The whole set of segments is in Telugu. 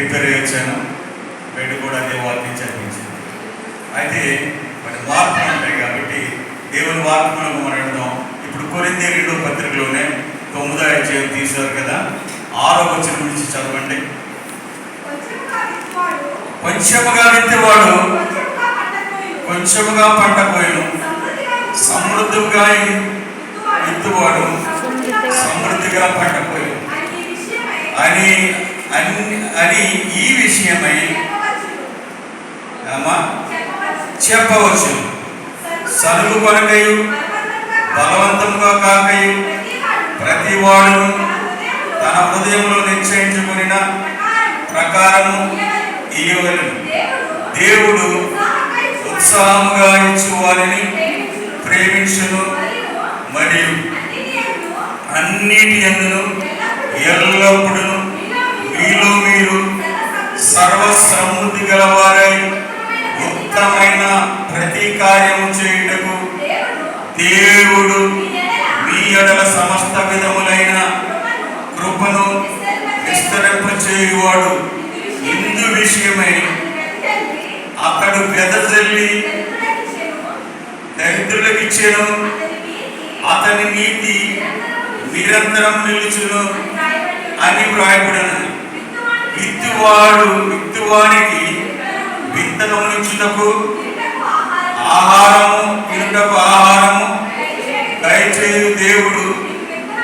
ప్రిపేర్ వచ్చాను బయట కూడా అదే వాక్యం చదివించింది అయితే మరి మార్పులు ఉంటాయి కాబట్టి దేవుని వాక్యములకు మనం వెళ్దాం ఇప్పుడు కొరిందే రెండో పత్రికలోనే తొమ్మిదో అధ్యాయం తీశారు కదా ఆరో వచ్చిన గురించి చదవండి. కొంచెముగా విత్తువాడు కొంచెముగా పంట కోయను సమృద్ధిగా విత్తువాడు సమృద్ధిగా పంట కోయను అని అని అని ఈ విషయమై చెప్పవచ్చు. చెప్పవచ్చు సరుగు కొరకయు బలవంతంగా కాకయు ప్రతివాడు ప్రతివాడు తన హృదయంలో నిశ్చయించుకున్న ప్రకారం ప్రకారము ఇయ్యవలను దేవుడు ఉత్సాహంగా ఉత్సాహముగా ఇచ్చు వారిని ప్రేమించును. మరియు అన్నిటి ఎందును ఎల్లప్పుడూ మీలో మీరు సర్వ సమృద్ధి గలవారై ఉత్తమైన ప్రతి కార్యము చేయుటకు దేవుడు మీ ఎడల సమస్త విధములైన కృపను విస్తరింపచేయువాడు. ఇందు విషయమై అతడు వెదజల్లి దరిద్రులకు ఇచ్చెను అతని నీతి నిరంతరం నిలుచును అని వ్రాయబడినది. విత్తువాడు విత్తువానికి విత్తనమునిచ్చుటకు ఆహారము తినుటకు ఆహారము దయచేయు దేవుడు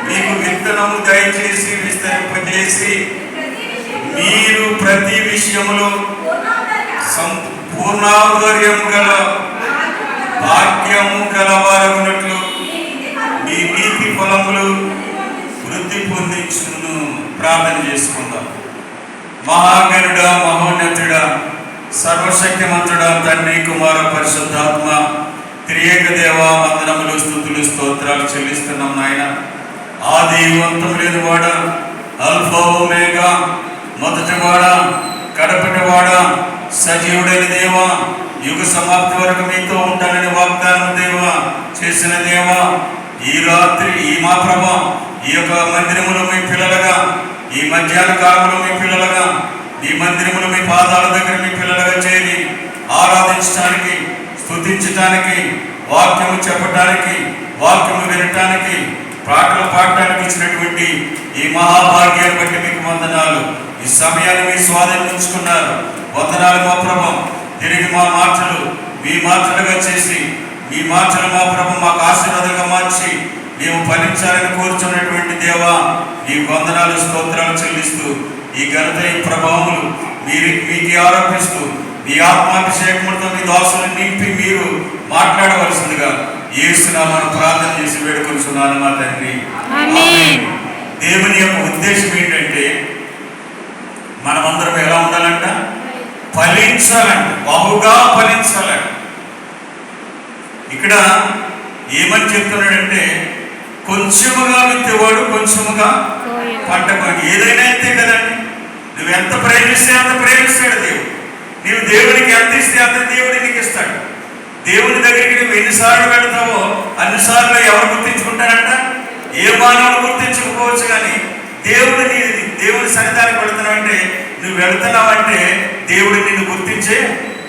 మీకు విత్తనము దయచేసి విస్తరింపజేసి మీరు ప్రతి విషయంలో సంపూర్ణాధైర్యం గల భాగ్యము గలవారగునట్లు మీ నీతి ఫలములు వృద్ధి పొందించును. ప్రార్థన చేసుకుందాం. మహాగణుడా మహోన్నతుడ సర్వశక్తిమంతుడా తండ్రి కుమార పరిశుద్ధాత్మ త్రియేక దేవ వందనములు స్థుతులు స్తోత్రాలు చెల్లిస్తున్నాం నాయన. ఆది అంతం లేని వాడ అల్ఫా ఒమేగా మొదటి వాడ కడపటి వాడ సజీవుడైన దేవ యుగ సమాప్తి వరకు మీతో ఉంటానని వాగ్దానం దేవ చేసిన దేవ ఈ రాత్రి ఈ మా ప్రభ ఈ యొక్క మందిరములో మీ పిల్లలుగా ఈ మధ్యాహ్న కాలంలో మీ పిల్లలుగా ఈ మందిరములు మీ పాదాల దగ్గర మీ పిల్లలుగా చేరి ఆరాధించడానికి స్థుతించటానికి వాక్యము చెప్పటానికి వాక్యము వినటానికి పాటలు పాడటానికి ఇచ్చినటువంటి ఈ మహాభాగ్యాన్ని బట్టి మీకు వందనాలు. ఈ సమయాన్ని మీ స్వాధీనించుకున్నారు. వందనాలు మా ప్రభం. తిరిగి మా మాటలు మీ మాటలుగా చేసి మీ మాటలు మా ప్రభు మాకు ఆశీర్వాదంగా మార్చి మేము ఫలించాలని కోరుచున్నటువంటి దేవా ఈ వందనాలు స్తోత్రాలు చెల్లిస్తూ ఈ ఘనత ఈ ప్రభావములు మీరు మీకు ఆరోపిస్తూ మీ ఆత్మాభిషేకములతో మీ దోషులు నింపి మీరు మాట్లాడవలసిందిగా ఏసునామను ప్రార్థన చేసి వేడుకొలుచున్నాను మా తండ్రి. దేవుని యొక్క ఉద్దేశం ఏంటంటే మనమందరం ఎలా ఉండాలంట? ఫలించాలంట. బహుగా ఫలించాలంట. ఇక్కడ ఏమని చెప్తున్నాడంటే కొంచెముగా విత్తేవాడు కొంచెముగా పంట పండి ఏదైనా అంతే కదండి నువ్వు ఎంత ప్రేమిస్తే అంత ప్రేమిస్తాడు దేవుడు. నీవు దేవునికి ఎంత ఇస్తే అంత దేవుడు నీకు ఇస్తాడు. దేవుని దగ్గరికి నువ్వు ఎన్నిసార్లు వెళ్తావో అన్నిసార్లు ఎవరు గుర్తించుకుంటారంట? ఏ మానవుడు గుర్తించకపోవచ్చు కానీ దేవుడు నీ దేవుని సన్నిధానికి వెళుతున్నావంటే నువ్వు వెళుతున్నావంటే దేవుడు నిన్ను గుర్తించే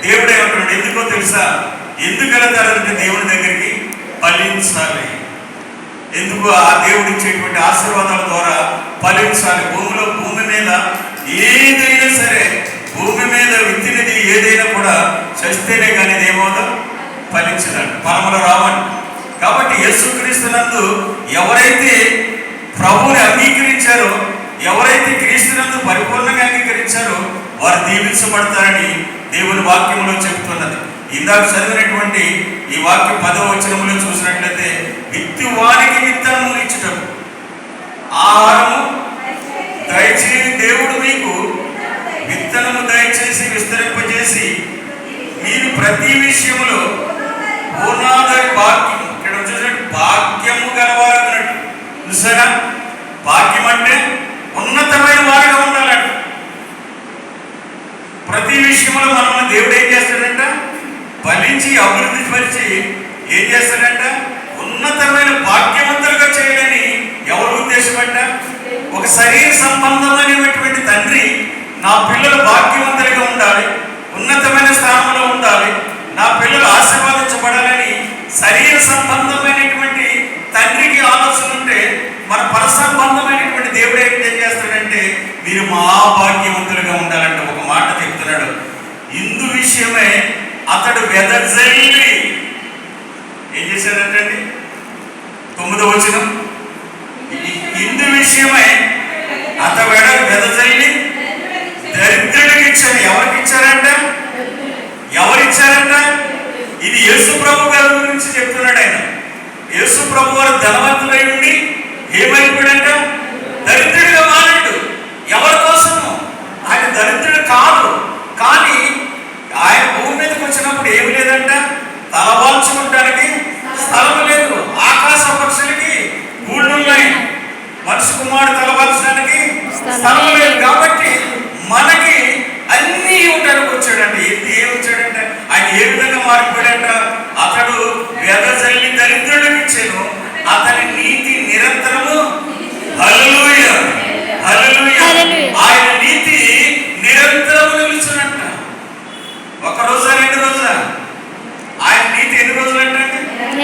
దేవుడే ఉంటాడు ఎందుకో తెలుసా? ఎందుకు వెళతారంటే దేవుని దగ్గరికి ఫలించాలి ఎందుకు ఆ దేవుడు ఇచ్చేటువంటి ఆశీర్వాదాల ద్వారా ఫలించాలి? భూమిలో భూమి మీద ఏదైనా సరే భూమి మీద విత్తినది ఏదైనా కూడా చస్తేనే కానీ ఇది ఫలించదండి. ఫలములు రావండి. కాబట్టి యేసుక్రీస్తునందు ఎవరైతే ప్రభువుని అంగీకరించారో ఎవరైతే క్రీస్తునందు పరిపూర్ణంగా అంగీకరించారో వారు దీవించబడతారని దేవుని వాక్యంలో చెబుతున్నది. ఇందాక చదివినటువంటి ఈ వాక్యం పదవ వచనములో చూసినట్లయితే విత్తువానికి విత్తనము ఇచ్చుటకు. ఆహారము దయచేసి దేవుడు మీకు విత్తనము దయచేసి విస్తరింపజేసి మీరు ప్రతి విషయంలో మీరు మహాభాగ్యవంతులుగా ఉండాలంటే ఒక మాట చెప్తున్నాడు. ఇందు విషయమే అతడు వెదజల్లి. ఏం చేశాడంటండి? తొమ్మిదో వచనం. ఇందు విషయమై అతడు వెదజల్లి? దరిద్రుడికి ఇచ్చారు ఎవరికి ఇచ్చారంట ఎవరిచ్చారంట ఇది యేసు ప్రభు గారి గురించి చెప్తున్నాడు ఆయన. యేసు ప్రభు వారు ధనవంతుడై ఉండి ఏమైపోయాడంట దరిద్రుడిగా మారాడు ఎవరి కోసము ఆయన దరిద్రుడు కాదు కానీ ఆయన భూమి మీదకి వచ్చినప్పుడు ఏమి లేదంట తలవాల్చుకుంటానికి స్థలం లేదు ఆకాశ పక్షులకి గూళ్ళు ఉన్నాయి మనిషి కుమారుడు తలవాల్చడానికి స్థలం లేదు కాబట్టి మనకి అన్ని ఉండడానికి వచ్చాడంట ఏంటి ఏం వచ్చాడంట ఆయన ఏ విధంగా మారిపోయాడంట అతడు వెదజల్లి దరిద్రుడికి ఇచ్చాను అతని నీతి నిరంతరము హల్లెలూయా హల్లెలూయా హల్లెలూయా. ఆయన నీతి నిరంతరము నిలుచునంట ఒక రోజా రెండు రోజా ఆయన నీతి ఎన్ని రోజులు అంటే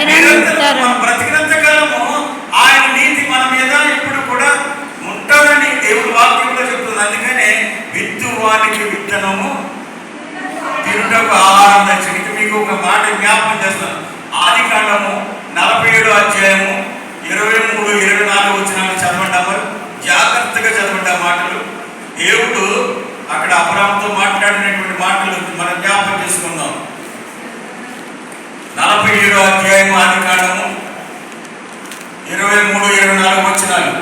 నిరంతరం. మనం బ్రతికినంత కాలము ఆయన నీతి మన మీద ఇప్పుడు కూడా ఉంటుందని దేవుడు వాక్యంలో చెప్తుంది అందుకనే విత్తువానికి విత్తనము తిరుటకు ఆహారం దర్శనికి మీకు ఒక మాట జ్ఞాపకం చేస్తాను. ఆది కాండము నలభై ఏడు అధ్యాయము ఇరవై మూడు ఇరవై నాలుగు వచ్చిన చదవండి జాగ్రత్తగా చదవండి ఆ మాటలు. దేవుడు అక్కడ అపరాంతో మాట్లాడినటువంటి మాటలు మనం జ్ఞాపకం చేసుకుందాం. నలభై ఏడు అధ్యాయం ఆది కాండము ఇరవై మూడు ఇరవై నాలుగు వచ్చినాలు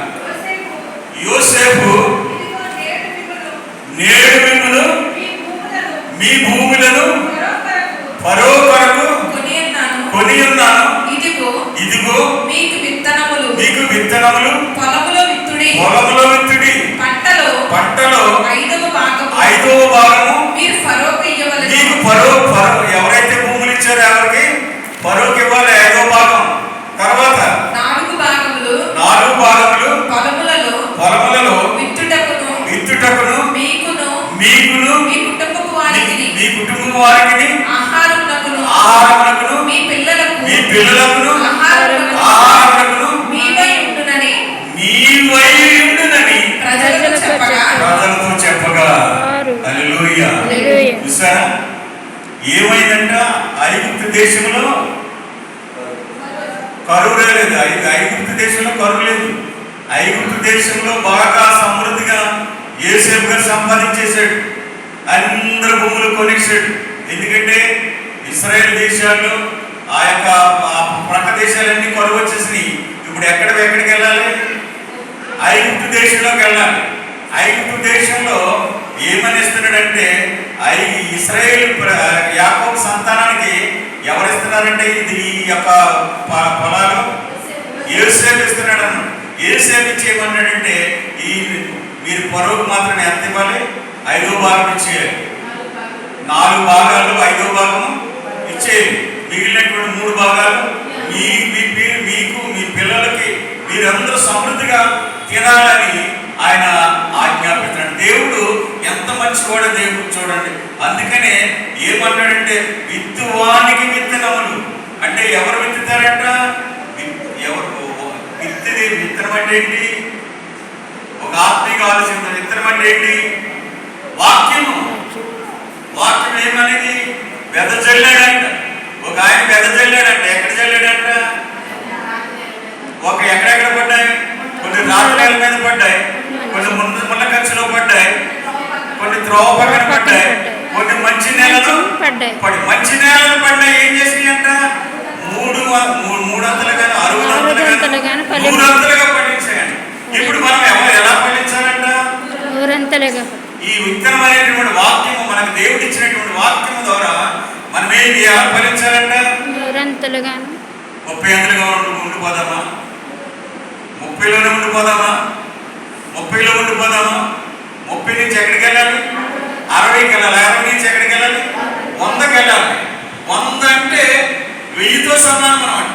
యోసేపు నేడు మిమ్మల్ని మీ భూములను పరో కొరకు కొని ఉన్నాను ఇదిగో ఇదిగో మీకు విత్తనములు. మీకు విత్తనములు. పొలములో విత్తుడి. పొలములో విత్తుడి. పంటలో పంటలో ఐదవ భాగము. ఐదవ భాగము. మీరు ఫరోకు ఇయ్యవలెను. మీకు పరో పరో ఎవరైతే భూములు ఇచ్చారో ఎవరికి? పరోకి ఇవ్వాలి ఐదో భాగం. తర్వాత నాలుగు భాగములు. నాలుగు భాగములు. పొలములలో పొలములలో మీకును మీ కుటుంబపు మీ- వారికి మీ కుటుంబం వారికి ఆహారమునకును ఆహారమునకును మీ పిల్లలకు మీ పిల్లలకును ఆహారమునకును ఆహారమునకును మీవై ఉండునని మీ వైయుండునని ప్రజలకు చెప్పగా. ప్రజలతో చెప్పగా. హల్లెలూయా. హల్లెలూయా. చూసారా ఏమైందంట? ఐగుప్తు దేశంలో కరువు లేదు ఐగుప్తు దేశంలో కరువు లేదు. ఐగుప్తు దేశంలో బాగా సమృద్ధిగా ఏసేపు గారు సంపాదించేశాడు. అందరు భూములు కొనేసాడు ఎందుకంటే ఇస్రాయేల్ దేశాల్లో ఆ యొక్క ప్రక్క దేశాలన్నీ కరువు వచ్చేసినాయి. ఇప్పుడు ఎక్కడ ఎక్కడికి వెళ్ళాలి? ఐగుప్తు దేశంలోకి వెళ్ళాలి. ఐగుప్తు దేశంలో ఏమని ఇస్తున్నాడంటే ఐ ఇస్రాయేల్ ప్ర- సంతానానికి ఎవరు ఇస్తున్నారంటే ఇది ఈ యొక్క పొలాలు? ఏసేపు ఇస్తున్నాడు అన్నాడు ఏసేపు ఇచ్చి ఈ మీరు పొరకు మాత్రం ఎంత ఇవ్వాలి? ఐదో భాగం ఇచ్చేయాలి. నాలుగు భాగాలు ఐదో భాగం ఇచ్చేయండి మిగిలినటువంటి మూడు భాగాలు మీ మీ మీకు మీ పిల్లలకి మీరందరూ సమృద్ధిగా తినాలని ఆయన ఆజ్ఞాపించాడు దేవుడు ఎంత మంచివాడో దేవుడు చూడండి. అందుకనే ఏమన్నాడంటే విత్తువానికి విత్తనములు. అంటే ఎవరు విత్తుతారంట? ఎవరు? విత్తిది విత్తనం అంటే ఏంటి? ఆలోచన విత్తనం అంటే ఏంటి? వాక్యము. వాక్యం ఏమనేది? వెదజల్లాడంట ఒక ఆయన వెదజల్లాడంట ఎక్కడ జల్లాడంట? ఒక ఎక్కడెక్కడ పడ్డాయి? కొన్ని రాళ్ళ మీద పడ్డాయి. కొన్ని మున్న ముళ్ళ ఖర్చులో పడ్డాయి. కొన్ని త్రోవ పక్కన పడ్డాయి. కొన్ని మంచి నేలలు పడ్డాయి. పడి మంచి నేలలు పడ్డాయి. ఏం చేసినాయంట? మూడు వ- మూ- మూడంతలు కానీ అరవదంతలు గాని కానీ ఫలించాయి. మూడంతలుగా పండించాయండి ఇప్పుడు మనం ఎవరు ఎలా ఊరంతలుగా ఈ విత్తనం అనేటువంటి వాక్యము మనకు దేవుడు ఇచ్చినటువంటి వాక్యము ద్వారా మనం ఏంటి ఎలా ఫలించాలంట ఊరంతలుగాను ముప్పై అందులుగా ఉండి ఉండిపోదామా? ముప్పైలోనే ఉండిపోదామా? ముప్పైలో ఉండిపోదామా? ముప్పై నుంచి ఎక్కడికి వెళ్ళాలి? అరవైకి వెళ్ళాలి. అరవై నుంచి ఎక్కడికి వెళ్ళాలి? వందకి వెళ్ళాలి. వంద అంటే వెయ్యితో సమానం అనమాట